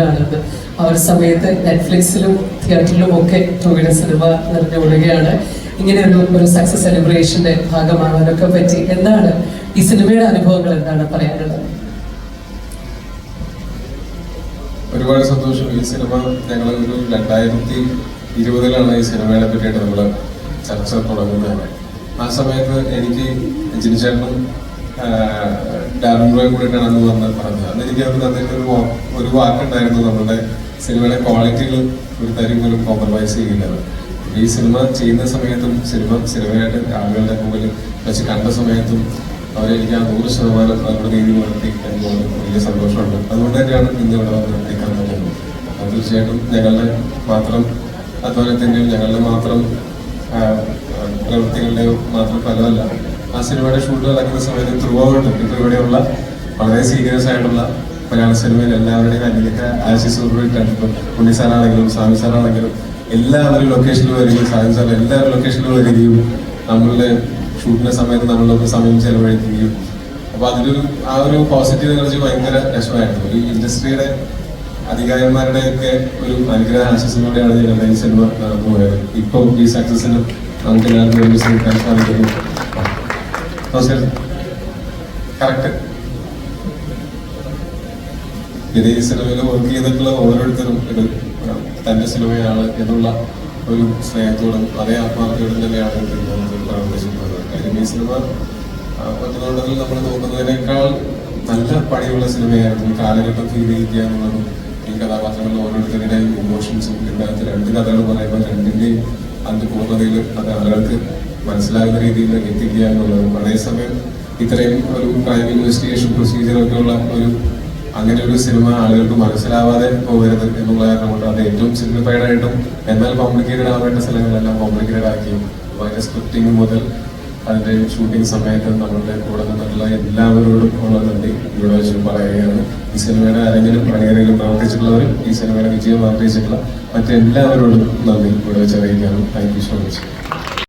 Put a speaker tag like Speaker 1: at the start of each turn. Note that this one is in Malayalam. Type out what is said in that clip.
Speaker 1: അവരാണെന്ന് ആ ഒരു സമയത്ത് നെറ്റ്ഫ്ലിക്സിലും തിയേറ്ററിലും ഒക്കെ ടോവിയുടെ സിനിമ നിറഞ്ഞു വിടുകയാണ് ഇങ്ങനെ ഒരു ഒരു സക്സസ് സെലിബ്രേഷന്റെ ഭാഗമാകാനൊക്കെ പറ്റി. എന്താണ് ഈ സിനിമയുടെ അനുഭവങ്ങൾ എന്താണ് പറയാനുള്ളത്?
Speaker 2: ഒരുപാട് സന്തോഷം. ഈ സിനിമ ഞങ്ങൾ ഒരു രണ്ടായിരത്തി ഇരുപതിലാണ് ഈ സിനിമയെ പറ്റിയിട്ട് നമ്മൾ ചർച്ച തുടങ്ങുന്നത്. ആ സമയത്ത് എനിക്ക് ജിനിച്ചേട്ടനും കൂടെ കൂടിയിട്ടാണ് വന്ന് പറഞ്ഞത് അന്ന് എനിക്ക് അവർ തന്നിട്ട് ഒരു ഒരു വാക്കുണ്ടായിരുന്നു നമ്മുടെ സിനിമയുടെ ക്വാളിറ്റിയിൽ ഒരു തരി പോലും കോംപ്രമൈസ് ചെയ്യില്ല ഈ സിനിമ ചെയ്യുന്ന സമയത്തും സിനിമ സിനിമയായിട്ട് ആളുകളുടെ മുമ്പിൽ വെച്ച് കണ്ട സമയത്തും അവരെനിക്ക് ആ നൂറ് ശതമാനം അവരുടെ നീതി വളർത്തി എന്നുള്ളത് വലിയ സന്തോഷമുണ്ട്. അതുകൊണ്ട് തന്നെയാണ് ഇന്ന് ഇവിടെ വന്ന് എത്തിക്കാൻ പറ്റുന്നത്. അത് തീർച്ചയായിട്ടും ഞങ്ങളുടെ മാത്രം അധ്വാനത്തിന്റെയും ഞങ്ങളുടെ മാത്രം പ്രവൃത്തികളുടെയോ മാത്രം ഫലമല്ല ആ സിനിമയുടെ ഷൂട്ട് നടക്കുന്ന സമയത്ത് ത്രൂ ഔട്ട് ഇപ്പോൾ ഇവിടെയുള്ള വളരെ സീരിയസ് ആയിട്ടുള്ള മലയാള സിനിമയിൽ എല്ലാവരുടെയും അതിലേക്ക് ആശിസ് ഉൾപ്പെട്ടിട്ടാണ് ഇപ്പം ഉണ്ണി സാറാണെങ്കിലും സ്വാമി സാറാണെങ്കിലും എല്ലാവരും ലൊക്കേഷനിൽ വരികയും സ്വാമി സാർ എല്ലാവരും ലൊക്കേഷനിൽ വരികയും നമ്മളുടെ ഷൂട്ടിന്റെ സമയത്ത് നമ്മളൊക്കെ സമയം ചെലവഴിക്കുകയും. അപ്പൊ അതിലൊരു ആ ഒരു പോസിറ്റീവ് എനർജി ഭയങ്കര രസമായിരുന്നു. ഒരു ഇൻഡസ്ട്രിയുടെ അധികാരിമാരുടെ ഒക്കെ ഒരു അനുഗ്രഹ ആശംസകളോടെയാണ് ഞങ്ങളുടെ ഈ സിനിമ നടന്നു പോയത് ഇപ്പോൾ ഈ സക്സസിന് നമുക്ക് എല്ലാവർക്കും സാധിക്കുന്നു. നമസ്കാരം. കറക്റ്റ് ഇത് ഈ സിനിമയിൽ വർക്ക് ചെയ്തിട്ടുള്ള ഓരോരുത്തരും ഇത് തന്റെ സിനിമയാണ് എന്നുള്ള ഒരു സ്നേഹത്തോടും അതേ ആത്മാർത്ഥയോടും തന്നെയാണ് പ്രവർത്തിച്ചിട്ടുള്ളത്. കാര്യം ഈ സിനിമ പറ്റുന്നുണ്ടെങ്കിൽ നമ്മൾ നോക്കുന്നതിനേക്കാൾ നല്ല പണിയുള്ള സിനിമയായിരുന്നു കാലഘട്ടം ഫീൽ ചെയ്യുക എന്നുള്ളതും ഈ കഥാപാത്രങ്ങളിൽ ഓരോരുത്തരുടെയും ഇമോഷൻസും ഇതിനകത്ത് രണ്ട് കഥകൾ പറയുമ്പോൾ രണ്ടിന്റെയും അതിന്റെ പൂർണതയിൽ അത് ആളുകൾക്ക് മനസ്സിലാകുന്ന രീതിയിൽ എത്തിക്കുക എന്നുള്ളതും അതേസമയം ഇത്രയും ഒരു ക്രൈം ഇൻവെസ്റ്റിഗേഷൻ പ്രൊസീജിയറൊക്കെ ഉള്ള ഒരു അങ്ങനെ ഒരു സിനിമ ആളുകൾക്ക് മനസ്സിലാവാതെ പോകരുത് എന്നുള്ള കാരണം കൊണ്ട് അത് ഏറ്റവും സിംപ്ലിഫൈഡ് ആയിട്ടും എന്നാൽ കോംപ്ലിക്കേറ്റഡ് ആവേണ്ട സ്ഥലങ്ങളെല്ലാം കോംപ്ലിക്കേറ്റഡ് ആക്കിയും അതിന്റെ സ്ക്രിപ്റ്റിംഗ് മുതൽ അതിന്റെ ഷൂട്ടിംഗ് സമയത്ത് നമ്മളുടെ കൂടെ നിന്നിട്ടുള്ള എല്ലാവരോടും ഉള്ള നന്ദി. ഇവിടെ വെച്ച് പറയുകയാണ്. ഈ സിനിമയുടെ ആരെങ്കിലും അണിയറയിലും പ്രവർത്തിച്ചിട്ടുള്ളവരും ഈ സിനിമയുടെ വിജയം ആഗ്രഹിച്ചിട്ടുള്ള മറ്റെല്ലാവരോടും നന്ദി. ഇവിടെ വെച്ച് അറിയിക്കാനും താങ്ക് യു സോ മച്ച്